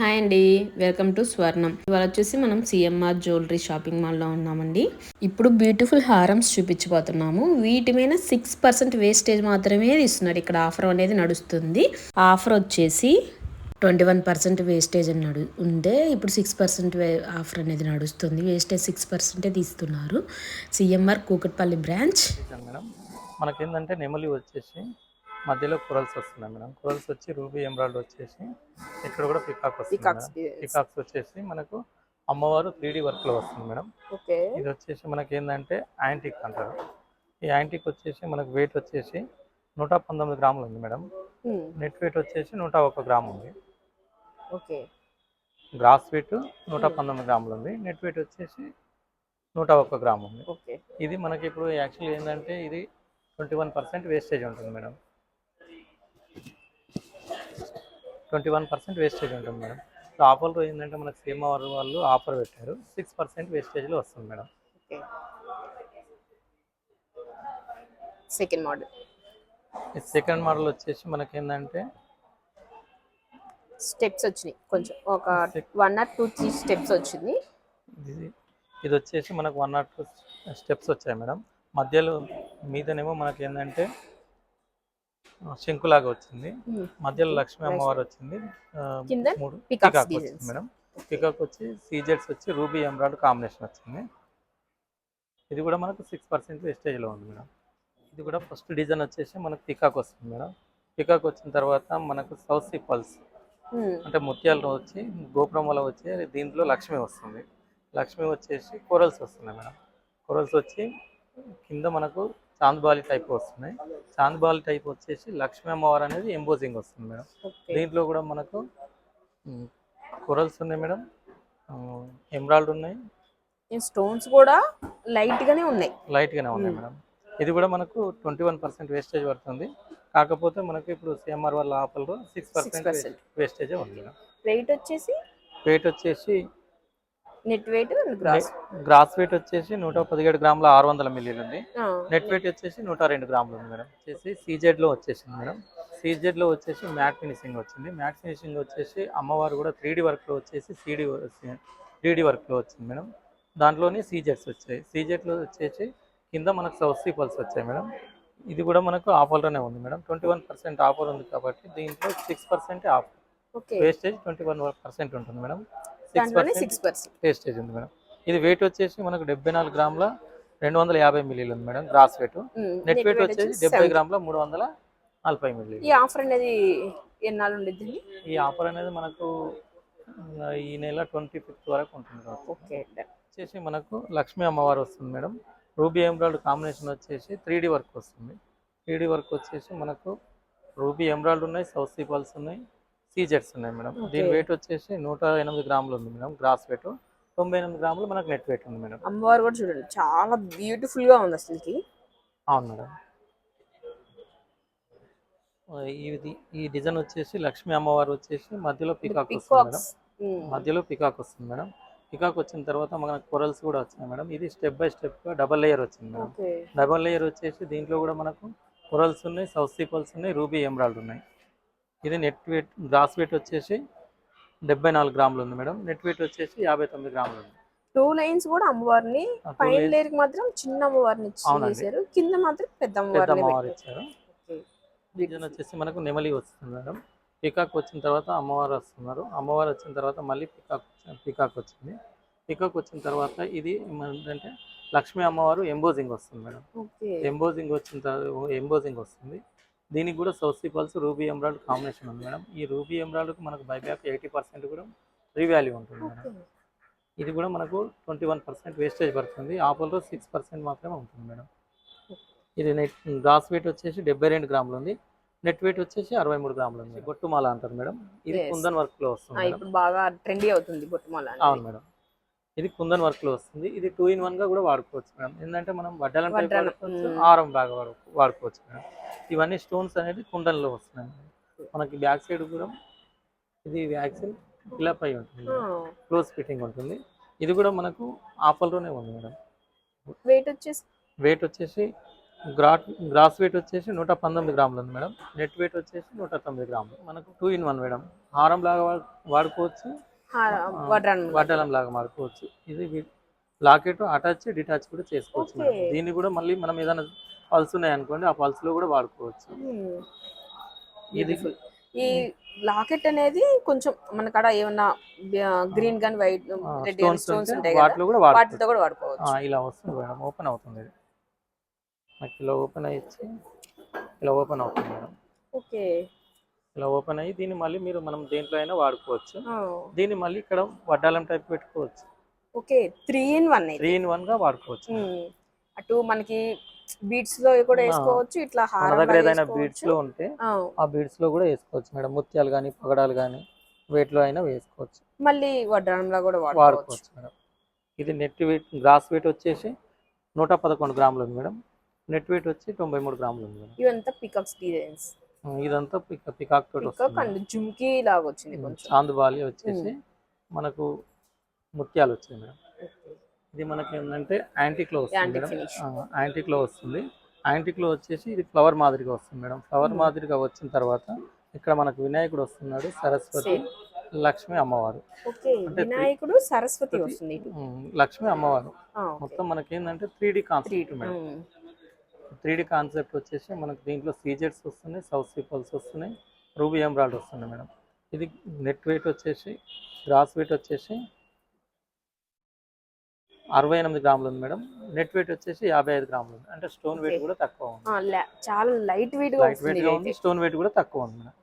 Hi అండి. Welcome to స్వర్ణం. ఇవాళ వచ్చేసి మనం సిఎంఆర్ జ్యువెలరీ షాపింగ్ మాల్లో ఉన్నామండి. ఇప్పుడు బ్యూటిఫుల్ హారమ్స్ చూపించబోతున్నాము. వీటి మీద సిక్స్ పర్సెంట్ వేస్టేజ్ మాత్రమే ఇస్తున్నారు ఇక్కడ ఆఫర్ అనేది నడుస్తుంది. ఆఫర్ వచ్చేసి ట్వంటీ వన్ పర్సెంట్ వేస్టేజ్ అని నడు ఉంటే ఇప్పుడు సిక్స్ పర్సెంట్ ఆఫర్ అనేది నడుస్తుంది. వేస్టేజ్ సిక్స్ పర్సెంటే తీస్తున్నారు. CMR Kukatpally branch. మనకి ఏంటంటే మనకేంటంటే నెమలి వచ్చేసి మధ్యలో కురల్స్ వస్తున్నాయి మేడం. కురల్స్ వచ్చి రూబీ ఎమరాల్డ్ వచ్చేసి ఇక్కడ కూడా పికాక్ వస్తుంది. పికాక్స్ వచ్చేసి మనకు అమ్మవారు త్రీ వర్క్లో వస్తుంది మేడం. ఇది వచ్చేసి మనకి ఏంటంటే యాంటిక్ అంటారు. ఈ యాంటిక్ వచ్చేసి మనకు వెయిట్ వచ్చేసి నూట పంతొమ్మిది గ్రాములు ఉంది మేడం. నెట్ వెయిట్ వచ్చేసి నూట ఒక గ్రామ్ ఉంది. ఓకే. గ్రాస్ వెయిట్ నూట పంతొమ్మిది గ్రాములు ఉంది. నెట్ వెయిట్ వచ్చేసి నూట ఒక్క గ్రామ్ ఉంది. ఇది మనకి ఇప్పుడు యాక్చువల్ ఏంటంటే ఇది ట్వంటీ వన్ పర్సెంట్ వేస్టేజ్ ఉంటుంది madam. Twenty one percent wastage ఉంటుంది మేడం. సో ఆఫర్లో ఏంటంటే మనకు సేమ్ అవర్ వాళ్ళు ఆఫర్ పెట్టారు. సిక్స్ పర్సెంట్ వేస్టేజ్లో వస్తుంది madam. Second model second model వచ్చేసి మనకి ఏంటంటే స్టెప్స్ వచ్చినాయి. కొంచెం ఒక one or two three steps వచ్చింది. ఇది వచ్చేసి మనకు వన్ ఆర్ టూ స్టెప్స్ వచ్చాయి మేడం. మధ్యలో మీదనేమో మనకి ఏంటంటే శంకులాగా వచ్చింది. మధ్యలో లక్ష్మీ అమ్మవారు వచ్చింది. మూడు పికాక్ వచ్చింది. మేడం. పికాక్ వచ్చి సీజెట్స్ వచ్చి రూబీ ఎమరాల్డ్ కాంబినేషన్ వచ్చింది. ఇది కూడా మనకు సిక్స్ పర్సెంట్ వేస్టేజ్లో ఉంది మేడం. ఇది కూడా ఫస్ట్ డిజైన్ వచ్చేసి మనకు పికాక్ వస్తుంది మేడం. పికాక్ వచ్చిన తర్వాత మనకు సౌత్ సీ పల్స్ అంటే ముత్యాలు వచ్చి గోపురం వల్ల వచ్చి దీంట్లో లక్ష్మి వస్తుంది. లక్ష్మి వచ్చేసి కోరల్స్ వస్తున్నాయి మేడం. కోరల్స్ వచ్చి కింద మనకు చాంద్బాలి టైప్ వస్తున్నాయి చాంద్బాలి టైప్ వచ్చేసి లక్ష్మీ అమ్మవారు అనేది ఎంబోజింగ్ వస్తుంది మేడం. దీంట్లో కూడా మనకు కొరల్స్ ఉన్నాయి మేడం. ఎమరాల్డ్ ఉన్నాయి. స్టోన్స్ కూడా లైట్ గానే ఉన్నాయి. లైట్గానే ఉన్నాయి మేడం. ఇది కూడా మనకు ట్వంటీ వన్ పర్సెంట్ వేస్టేజ్ పడుతుంది. కాకపోతే మనకు ఇప్పుడు సిఎంఆర్ వాళ్ళ ఆఫర్లో సిక్స్ పర్సెంట్ 6%. వేస్టేజే ఉంది మేడం. వెయిట్ వచ్చేసి? వెయిట్ వచ్చేసి net weight gross gross weight వచ్చేసి నూట పదిహేడు గ్రాముల ఆరు వందల మిల్లీలు ఉంది నెట్ వెయిట్ వచ్చేసి నూట రెండు గ్రాములు ఉంది మేడం. వచ్చేసి సీజెడ్లో వచ్చేసింది మేడం. సీజెడ్లో వచ్చేసి మ్యాట్ ఫినిషింగ్ వచ్చింది. మ్యాట్ ఫినిషింగ్ వచ్చేసి అమ్మవారు కూడా త్రీ వర్క్లో వచ్చేసి సిడి త్రీ వర్క్లో వచ్చింది మేడం. దాంట్లోనే సీజెట్స్ వచ్చాయి. సీజెట్లో వచ్చేసి కింద మనకు సౌసీ పల్స్ వచ్చాయి మేడం. ఇది కూడా మనకు ఆఫర్లోనే ఉంది madam. Twenty one percent offer ఉంది కాబట్టి దీంట్లో six percent off. Okay. Wastage twenty one percent ఉంటుంది మేడం. దాంట్లోనే సిక్స్ పర్సెంట్ ఉంది మేడం ఇది వెయిట్ వచ్చేసి మనకు డెబ్బై నాలుగు గ్రాముల రెండు వందల యాభై మిల్లీలు ఉంది madam gross weight net weight వచ్చేసి డెబ్బై గ్రాముల మూడు వందల నలభై మిల్లీలు ఈ ఆఫర్ అనేది ఎన్నాళ్ళు ఉండిద్ది ఈ ఆఫర్ అనేది మనకు ఈ నెల ట్వంటీ ఫిఫ్త్ వరకు ఉంటుంది ఓకే వచ్చేసి మనకు లక్ష్మీ అమ్మవారు వస్తుంది మేడం రూబీ ఎమరాల్డ్ కాంబినేషన్ వచ్చేసి త్రీ వర్క్ వస్తుంది. త్రీ వర్క్ వచ్చేసి మనకు రూబీ ఎమరాల్డ్ ఉన్నాయి సౌత్ సీ పల్స్ ఉన్నాయి. సీజెట్స్ ఉన్నాయి మేడం. దీని. వెయిట్ వచ్చేసి నూట ఎనిమిది గ్రాములు ఉంది మేడం గ్రాస్ వెయిట్ తొంభై ఎనిమిది గ్రాములు మనకు నెట్ వెయిట్ ఉంది మేడం. అమ్మవారు కూడా చూడండి చాలా బ్యూటిఫుల్గా ఉంది అసలుకి. అవును మేడం. ఇది ఈ డిజైన్ వచ్చేసి లక్ష్మీ అమ్మవారు వచ్చేసి మధ్యలో పికాక్ వస్తుంది మేడం. మధ్యలో పికాక్ వస్తుంది మేడం. పికాక్ వచ్చిన తర్వాత మనకు కొరల్స్ కూడా వచ్చినాయి మేడం. ఇది step by step double layer వచ్చింది మేడం. డబల్ లేయర్ వచ్చేసి దీంట్లో కూడా మనకు కొరల్స్ ఉన్నాయి సౌత్ సీపల్స్ ఉన్నాయి రూబీ ఎమరాల్డ్ ఉన్నాయి. ఇది నెట్ వెయిట్ గ్రాస్ వెయిట్ వచ్చేసి డెబ్బై నాలుగు గ్రాములు ఉంది మేడం. నెట్ వెయిట్ వచ్చేసి యాభై తొమ్మిది గ్రాములు ఉంది. టూ లైన్స్ కూడా అమ్మవారిని పైన లేయర్కి మాత్రం చిన్న అమ్మవారిని. చేశారు. కింద మాత్రం పెద్ద అమ్మవారు. ఇచ్చారు. డిజైన్ వచ్చేసి మనకు నెమలి వస్తుంది మేడం. పికాక్ వచ్చిన తర్వాత అమ్మవారు వస్తున్నారు. అమ్మవారు వచ్చిన తర్వాత మళ్ళీ పికాక్ పికాక్ వచ్చింది. పికాక్ వచ్చిన తర్వాత ఇది ఏంటంటే లక్ష్మీ అమ్మవారు ఎంబోజింగ్ వస్తుంది మేడం. ఎంబోజింగ్ వచ్చిన తర్వాత ఎంబోజింగ్ వస్తుంది. దీనికి కూడా సౌసీ పల్స్ రూబీ ఎమరాల్డ్ కాంబినేషన్ ఉంది మేడం. ఈ రూబీ ఎమరాల్డ్కి మనకు బైబ్యాక్ ఎయిటీ పర్సెంట్ కూడా రీవాల్యూ ఉంటుంది మేడం. ఇది కూడా మనకు ట్వంటీ వన్ పర్సెంట్ వేస్టేజ్ పడుతుంది. ఆపల్లో సిక్స్ పర్సెంట్ మాత్రమే ఉంటుంది మేడం. ఇది నెట్ గ్రాస్ వెయిట్ వచ్చేసి డెబ్బై రెండు గ్రాములు ఉంది. నెట్ వెయిట్ వచ్చేసి అరవై మూడు గ్రాములు ఉంది. బొట్టుమాల అంటారు మేడం. ఇది. కుందన్ వర్క్లో వస్తుంది బాగా ట్రెండీ అవుతుంది బొట్టుమాల. అవును మేడం. ఇది కుందన్ వర్క్లో వస్తుంది. ఇది టూ ఇన్ వన్గా కూడా వాడుకోవచ్చు మేడం. ఏంటంటే మనం వడ్డాలం టైప్ వడ్డాలం, వాడుకోవచ్చు మ్మ్. ఆరం బాగా వాడు- వాడుకోవచ్చు మేడం. ఇవన్నీ స్టోన్స్ అనేది కుందన్లో వస్తున్నాయి మేడం. మనకి బ్యాక్ సైడ్ కూడా ఇది వ్యాక్సిన్ ఫిలప్ అయి ఉంటుంది క్లోజ్ ఫిట్టింగ్ ఉంటుంది. ఇది కూడా మనకు ఆఫర్లోనే ఉంది మేడం. వెయిట్ వచ్చేసి? వెయిట్ వచ్చేసి గ్రాట్ గ్రాస్ వెయిట్ వచ్చేసి నూట పంతొమ్మిది గ్రాములు ఉంది మేడం. నెట్ వెయిట్ వచ్చేసి నూట తొమ్మిది గ్రాములు. మనకు టూ ఇన్ వన్ మేడం. హారం లాగా వాడు- వాడుకోవచ్చు. వడ్డలం లాగా. వాడుకోవచ్చు ఇది లాకెట్ అటాచ్ డిటాచ్ కూడా చేసుకోవచ్చు. దీన్ని కూడా మళ్ళీ మనం ఏదైనా పల్స్ ఉన్నాయి అనుకోండి ఆ పల్స్లో కూడా వాడుకోవచ్చు. ఇది ఈ లాకెట్ అనేది కొంచెం మన కాడ ఏమన్నా గ్రీన్ గాని వైట్ రెడ్ స్టోన్స్ స్టోన్స్ ఉంటే ఉంటాయి వాటిలో కూడా వాడుకోవచ్చు. వాటితో కూడా వాడుకోవచ్చు. ఇలా వస్తుంది మేడం. ఓపెన్ అవుతుంది నాకు ఇలా ఓపెన్ అయ్యి ఇలా ఓపెన్ అవుతుంది మేడం. ఓకే. ఇలా ఓపెన్ అయ్యి దీన్ని మళ్ళీ మీరు మనం దేంట్లో అయినా వాడుకోవచ్చు. దీన్ని మళ్ళీ ఇక్కడ వడ్డాలం టైప్ పెట్టుకోవచ్చు. Okay three in one three in వన్గా వాడుకోవచ్చు. అటు మనకి బీట్స్లో కూడా. వేసుకోవచ్చు ఇట్లా మన హారం దగ్గర ఏదైనా. బీడ్స్లో ఉంటే ఆ, బీడ్స్లో కూడా వేసుకోవచ్చు మేడం. ముత్యాలు కానీ పగడాలు కానీ వేటిలో అయినా వేసుకోవచ్చు. మళ్ళీ వడ్రాన్లా కూడా వాడుకోవచ్చు. మేడం. ఇది నెట్ వెయిట్ గ్రాస్ వెయిట్ వచ్చేసి నూట పదకొండు గ్రాములు ఉంది మేడం. నెట్ వెయిట్ వచ్చి తొంభై మూడు గ్రాములు ఉంది మేడం. ఇవంతా పికప్స్ డిజైన్స్ ఇదంతా పిక్ పికాక్ తోటి వస్తుంది. జుమ్కీ లాగా వచ్చింది కొంచెం. చాందుబాలి వచ్చేసి మనకు ముత్యాలు వచ్చాయి మేడం. ఇది మనకి ఏంటంటే యాంటిక్లో వస్తుంది మేడం. యాంటిక్లో వస్తుంది. యాంటిక్లో వచ్చేసి ఇది ఫ్లవర్ మాదిరిగా వస్తుంది మేడం. ఫ్లవర్. మాదిరిగా వచ్చిన తర్వాత ఇక్కడ మనకు వినాయకుడు వస్తున్నాడు సరస్వతి. లక్ష్మి అమ్మవారు. వినాయకుడు సరస్వతి వస్తుంది లక్ష్మి అమ్మవారు. మొత్తం మనకి ఏంటంటే three D concept madam. Um. Three D concept వచ్చేసి మనకు దీంట్లో సీజెట్స్ వస్తున్నాయి సౌత్ సీపల్స్ వస్తున్నాయి రూబీ ఎంబ్రాయిడ్ వస్తున్నాయి మేడం ఇది నెట్ వెయిట్ వచ్చేసి గ్రాస్ వెయిట్ వచ్చేసి అరవై ఎనిమిది గ్రాములు ఉంది మేడం నెట్ వెయిట్ వచ్చేసి యాభై ఐదు గ్రాములు ఉంది అంటే స్టోన్ వెయిట్. కూడా తక్కువ ఉంది చాలా లైట్ వెయిట్ లైట్ వెయిట్గా. ఉంది స్టోన్ వెయిట్ కూడా తక్కువ ఉంది మేడం